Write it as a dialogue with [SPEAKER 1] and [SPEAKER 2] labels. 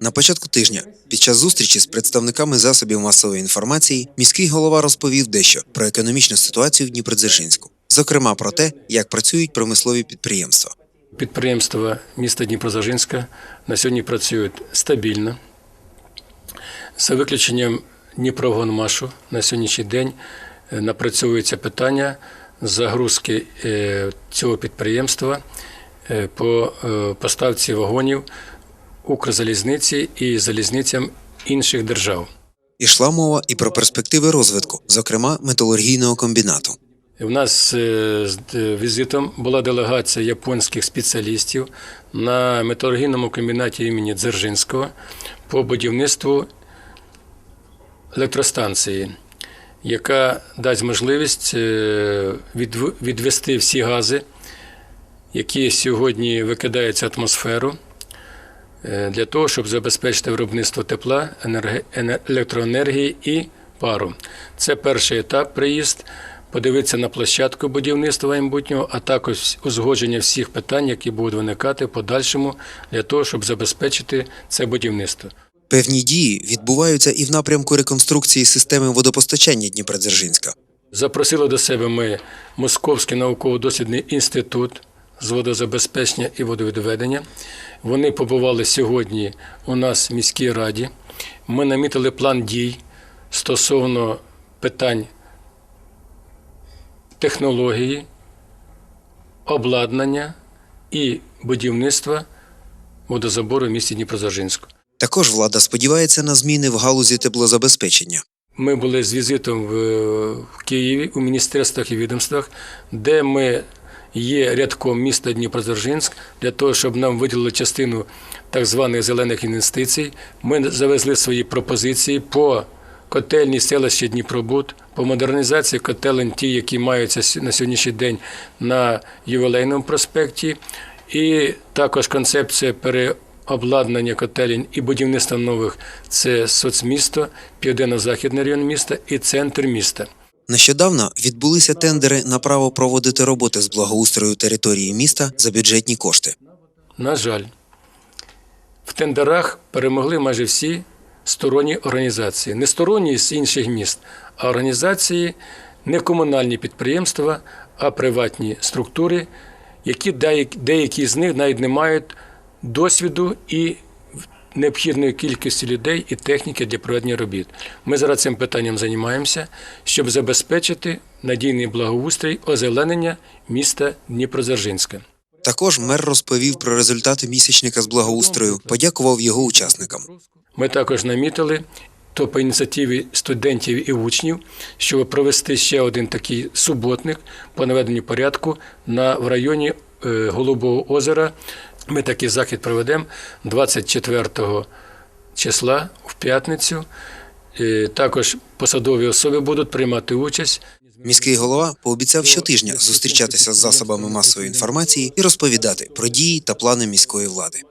[SPEAKER 1] На початку тижня, під час зустрічі з представниками засобів масової інформації, міський голова розповів дещо про економічну ситуацію в Дніпродзержинську, зокрема про те, як працюють промислові підприємства.
[SPEAKER 2] Підприємства міста Дніпродзержинська на сьогодні працюють стабільно. За виключенням Дніпровгонмашу на сьогоднішній день е, напрацьовується питання загрузки е, цього підприємства е, по поставці вагонів Укрзалізниці і залізницям інших держав.
[SPEAKER 1] Ішла мова і про перспективи розвитку, зокрема металургійного комбінату.
[SPEAKER 2] У нас е, з е, візитом була делегація японських спеціалістів на металургійному комбінаті імені Дзержинського по будівництву електростанції, яка дасть можливість е, відвести всі гази, які сьогодні викидаються в атмосферу, для того, щоб забезпечити виробництво тепла, електроенергії і пару. Це перший етап приїзд. Подивитися на площадку будівництва майбутнього, а також узгодження всіх питань, які будуть виникати в подальшому для того, щоб забезпечити це будівництво.
[SPEAKER 1] Певні дії відбуваються і в напрямку реконструкції системи водопостачання Дніпродзержинська.
[SPEAKER 2] Запросили до себе ми Московський науково-дослідний інститут з водозабезпечення і водовідведення. Вони побували сьогодні у нас в міській раді. Ми намітили план дій стосовно питань технології, обладнання і будівництва водозабору в місті Дніпродзержинську.
[SPEAKER 1] Також влада сподівається на зміни в галузі теплозабезпечення.
[SPEAKER 2] Ми були з візитом в Києві у міністерствах і відомствах, де ми є рядком міста Дніпродзержинськ для того, щоб нам виділили частину так званих зелених інвестицій. Ми завезли свої пропозиції по котельні селища Дніпробуд, по модернізації котелень, ті, які маються на сьогоднішній день на ювілейному проспекті, і також концепція переобладнання котелень і будівництва нових це соцмісто, південно-західний район міста і центр міста.
[SPEAKER 1] Нещодавно відбулися тендери на право проводити роботи з благоустрою території міста за бюджетні кошти.
[SPEAKER 2] На жаль, в тендерах перемогли майже всі сторонні організації. Не сторонні з інших міст, а організації не комунальні підприємства, а приватні структури, які деякі, з них навіть не мають досвіду і необхідної кількості людей і техніки для проведення робіт. Ми зараз цим питанням займаємося, щоб забезпечити надійний благоустрій озеленення міста Дніпродзержинська.
[SPEAKER 1] Також мер розповів про результати місячника з благоустрою, подякував його учасникам.
[SPEAKER 2] Ми також намітили то по ініціативі студентів і учнів, щоб провести ще один такий суботник по наведенню порядку на в районі е, Голубого озера. Ми такий захід проведемо 24 числа в п'ятницю. І Також посадові особи будуть приймати участь.
[SPEAKER 1] Міський голова пообіцяв щотижня зустрічатися з засобами масової інформації і розповідати про дії та плани міської влади.